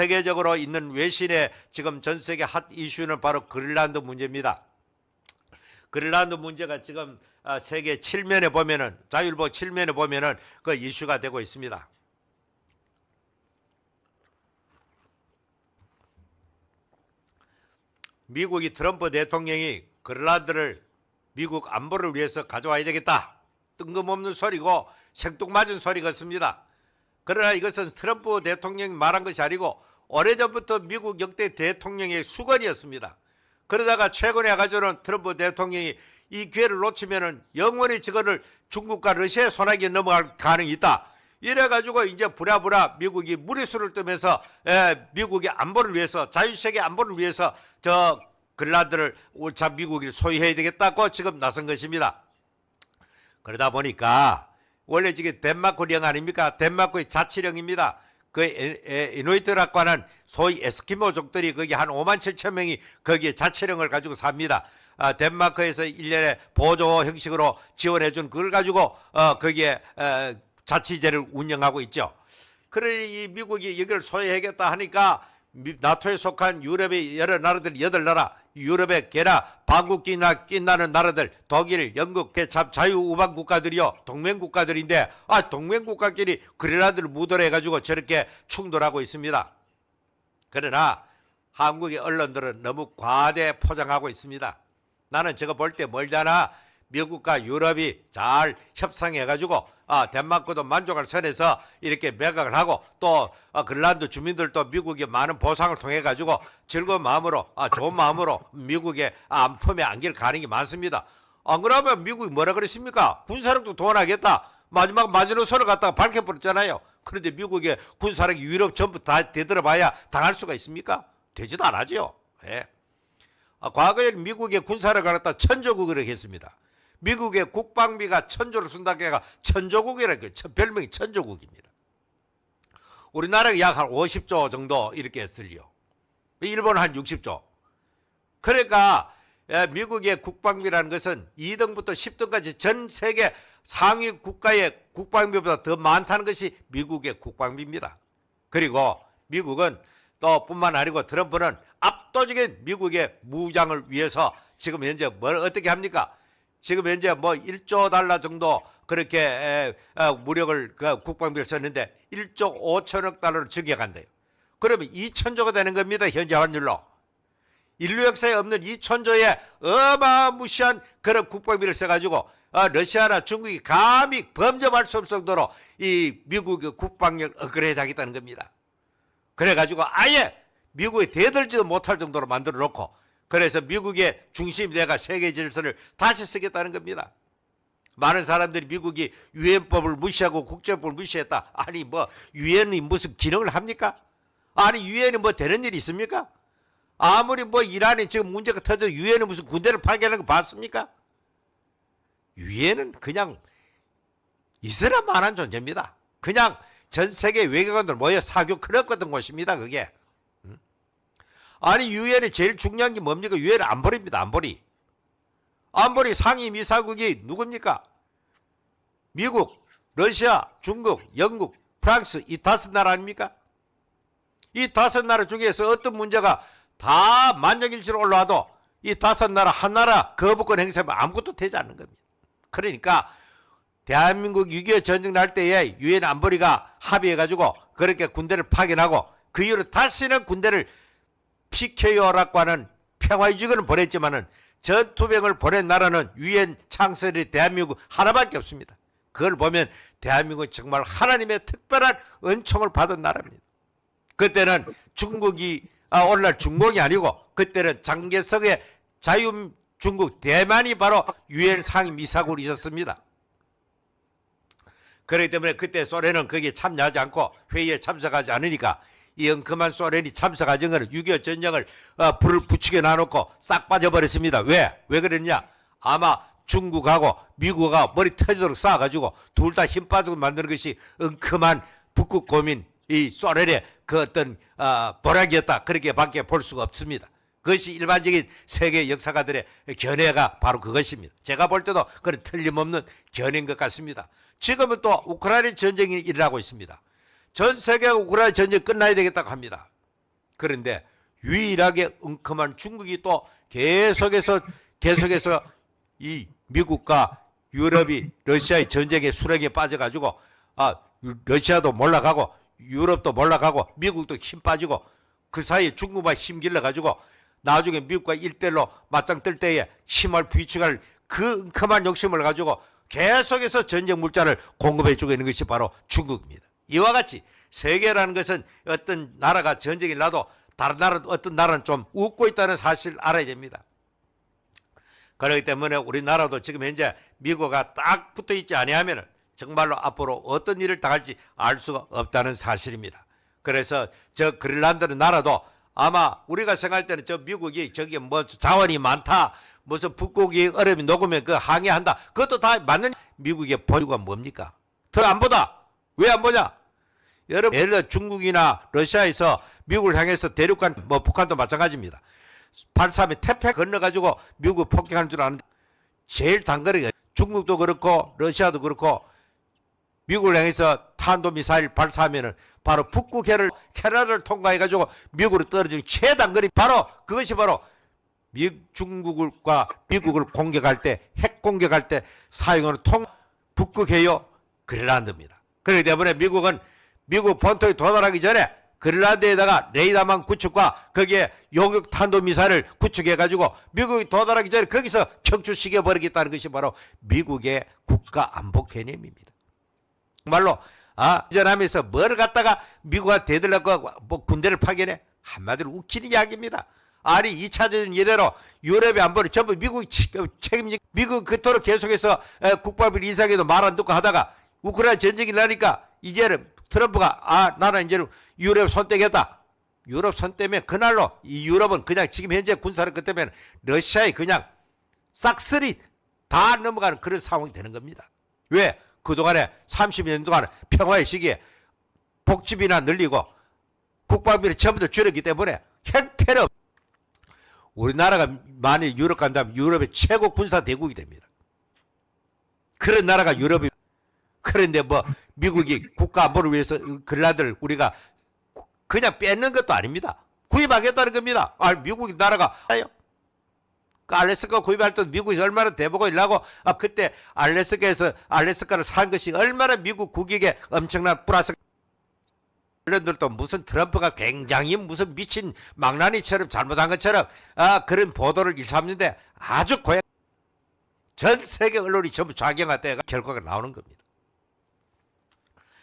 세계적으로 있는 외신의 지금 전 세계 핫 이슈는 바로 그린란드 문제입니다. 그린란드 문제가 지금 아, 세계 7면에 보면은 자율보 7면에 보면은 그 이슈가 되고 있습니다. 미국이 트럼프 대통령이 그린란드를 미국 안보를 위해서 가져와야 되겠다. 뜬금없는 소리고 생뚱맞은 소리 같습니다. 그러나 이것은 트럼프 대통령이 말한 것이 아니고 오래전부터 미국 역대 대통령의 수건이었습니다. 그러다가 최근에 가져오는 트럼프 대통령이 이 기회를 놓치면은 영원히 저거를 중국과 러시아의 손아귀에 넘어갈 가능이 있다. 이래가지고 이제 부랴부랴 미국이 무리수를 뜨면서 에, 미국의 안보를 위해서 자유세계 안보를 위해서 저 글라드를 자 미국이 소유해야 되겠다고 지금 나선 것입니다. 그러다 보니까 원래 지금 덴마크령 아닙니까? 덴마크의 자치령입니다. 그 에- 에- 이누이트락과는 소위 에스키모족들이 거기 한 5만 7천 명이 거기에 자치령을 가지고 삽니다. 아, 덴마크에서 1년에 보조 형식으로 지원해 준 그걸 가지고 어, 거기에 어, 자치제를 운영하고 있죠. 그러니 이 미국이 여기를 소유하겠다 하니까 미- 나토에 속한 유럽의 여러 나라들 여덟 나라 유럽의 게나 반국기나 낀나는 나라들 독일, 영국, 참 자유우방 국가들이요 동맹 국가들인데 아 동맹 국가끼리 그린란드를 무도로 해가지고 저렇게 충돌하고 있습니다. 그러나 한국의 언론들은 너무 과대 포장하고 있습니다. 나는 저거 볼때 멀잖아. 미국과 유럽이 잘 협상해 가지고 아, 덴마크도 만족할 선에서 이렇게 매각을 하고 또 아, 그린란드 주민들도 미국의 많은 보상을 통해 가지고 즐거운 마음으로 아, 좋은 마음으로 미국의 안품에 안길 가능이 많습니다. 안 그러면 미국이 뭐라 그랬습니까? 군사력도 동원하겠다. 마지막 마지노선을 갖다가 밝혀버렸잖아요. 그런데 미국의 군사력이 유럽 전부 다 되들어봐야 당할 수가 있습니까? 되지도 않아죠. 예. 아, 과거에 미국의 군사력을 갖다 천조국이라고 했습니다. 미국의 국방비가 천조를 쓴다고 해가 천조국이라고. 천- 별명이 천조국입니다. 우리나라가 약 한 50조 정도 이렇게 쓸려. 일본 한 60조. 그러니까 예, 미국의 국방비라는 것은 2등부터 10등까지 전 세계 상위 국가의 국방비보다 더 많다는 것이 미국의 국방비입니다. 그리고 미국은 또 뿐만 아니고 트럼프는 압도적인 미국의 무장을 위해서 지금 현재 뭘 어떻게 합니까? 지금 현재 뭐 1조 달러 정도 그렇게 에, 어, 무력을 그 국방비를 썼는데 1조 5천억 달러를 증액한대요. 그러면 2천조가 되는 겁니다. 현재 환율로. 인류 역사에 없는 2천조의 어마무시한 그런 국방비를 써가지고 어, 러시아나 중국이 감히 범접할 수 없을 정도로 이 미국의 국방력 업그레이드 하겠다는 겁니다. 그래가지고 아예 미국이 대들지도 못할 정도로 만들어 놓고 그래서 미국의 중심이 돼가 세계 질서를 다시 쓰겠다는 겁니다. 많은 사람들이 미국이 유엔법을 무시하고 국제법을 무시했다. 아니 뭐 유엔이 무슨 기능을 합니까? 아니 유엔이 뭐 되는 일이 있습니까? 아무리 뭐 이란이 지금 문제가 터져 유엔이 무슨 군대를 파견하는 거 봤습니까? 유엔은 그냥 있으나 만한 존재입니다. 그냥 전 세계 외교관들 모여 사교 클럽 같은 곳입니다. 그게. 음? 아니 유엔의 제일 중요한 게 뭡니까? 유엔 안보리입니다. 안보리. 안보리 상위 미사국이 누굽니까? 미국, 러시아, 중국, 영국, 프랑스 이 다섯 나라 아닙니까? 이 다섯 나라 중에서 어떤 문제가 다 만장일치로 올라와도 이 다섯 나라 한 나라 거부권 행사하면 아무것도 되지 않는 겁니다. 그러니까 대한민국 6.25 전쟁 날 때에 유엔 안보리가 합의해가지고 그렇게 군대를 파견하고 그 이후로 다시는 군대를 PKO라고 하는 평화유지군을 보냈지만은 전투병을 보낸 나라는 유엔 창설이 대한민국 하나밖에 없습니다. 그걸 보면 대한민국은 정말 하나님의 특별한 은총을 받은 나라입니다. 그때는 중국이 아, 오늘날 중국이 아니고 그때는 장개석의 자유 중국 대만이 바로 유엔 상임 이사국으로 있었습니다. 그렇기 때문에 그때 소련은 거기에 참여하지 않고 회의에 참석하지 않으니까 이 엉큼한 소련이 참석하지 않은 6.25 전쟁을 어, 불을 붙이게 놔놓고 싹 빠져버렸습니다. 왜? 왜 그랬냐? 아마 중국하고 미국하고 머리 터지도록 쌓아가지고 둘 다 힘 빠지고 만드는 것이 엉큼한 북극 고민 이 소련의 그 어떤 어, 보락이었다 그렇게 밖에 볼 수가 없습니다. 그것이 일반적인 세계 역사가들의 견해가 바로 그것입니다. 제가 볼 때도 그런 틀림없는 견해인 것 같습니다. 지금은 또 우크라이나 전쟁이 일어나고 있습니다. 전 세계가 우크라이나 전쟁 끝나야 되겠다고 합니다. 그런데 유일하게 엉큼한 중국이 또 계속해서 계속해서 이 미국과 유럽이 러시아의 전쟁의 수렁에 빠져가지고 아 러시아도 몰락하고 유럽도 몰락하고 미국도 힘 빠지고 그 사이에 중국만 힘 길러가지고 나중에 미국과 일대로 맞짱 뜰 때에 힘을 부딪혀갈 그 엉큼한 욕심을 가지고 계속해서 전쟁 물자를 공급해주고 있는 것이 바로 중국입니다. 이와 같이 세계라는 것은 어떤 나라가 전쟁이 나도 다른 나라 어떤 나라는 좀 웃고 있다는 사실을 알아야 됩니다. 그렇기 때문에 우리나라도 지금 현재 미국과 딱 붙어 있지 아니하면 정말로 앞으로 어떤 일을 당할지 알 수가 없다는 사실입니다. 그래서 저 그린란드는 나라도 아마 우리가 생각할 때는 저 미국이 저기 뭐 자원이 많다 무슨 북극이 얼음이 녹으면 그 항해한다 그것도 다 맞는 미국의 보유가 뭡니까? 더 안 보다 왜 안 보냐? 여러분 예를 들어 중국이나 러시아에서 미국을 향해서 대륙간 뭐 북한도 마찬가지입니다. 발사하면 태페 건너가지고 미국 폭격하는 줄 아는데 제일 단거리가 중국도 그렇고 러시아도 그렇고 미국을 향해서 탄도미사일 발사하면은 바로 북극해를 캐나다를 통과해가지고 미국으로 떨어지는 최단거리 바로 그것이 바로 미, 중국과 미국을 공격할 때 핵 공격할 때 사용하는 통 북극해요 그린란드입니다. 그렇기 때문에 미국은 미국 본토에 도달하기 전에 그린란드에다가 레이더망 구축과 거기에 요격 탄도 미사일을 구축해 가지고 미국이 도달하기 전에 거기서 격추시켜 버리겠다는 것이 바로 미국의 국가 안보 개념입니다. 정말로 아 전하면서 뭘 갖다가 미국과 대들라고 뭐 군대를 파견해 한마디로 웃기는 이야기입니다. 아니 2차 대전 이래로 유럽의 안보를 전부 미국이 치- 어, 책임지 미국 그토록 계속해서 에, 국방부 이상에도 말 안 듣고 하다가 우크라이나 전쟁이 나니까 이제는 트럼프가 아 나는 이제는 유럽 손 떼겠다. 유럽 손 떼면 그날로 이 유럽은 그냥 지금 현재 군사력 그 때문에 러시아에 그냥 싹쓸이 다 넘어가는 그런 상황이 되는 겁니다. 왜? 그동안에 30년 동안 평화의 시기에 복지비나 늘리고 국방비를 전부 다 줄였기 때문에 형편없 우리나라가 만약 유럽 간다면 유럽의 최고 군사 대국이 됩니다. 그런 나라가 유럽이 그런데 뭐 미국이 국가 안보를 위해서 그라들 우리가 그냥 뺏는 것도 아닙니다. 구입하겠다는 겁니다. 아, 미국이 나라가 아요. 그 알래스카 구입할 때 미국이 얼마나 대보고 일하고 아 그때 알래스카에서 알래스카를 산 것이 얼마나 미국 국익에 엄청난 플러스 언론들도 무슨 트럼프가 굉장히 무슨 미친 망나니처럼 잘못한 것처럼 아 그런 보도를 일삼는데 아주 고약 전 세계 언론이 전부 좌경화돼가 결과가 나오는 겁니다.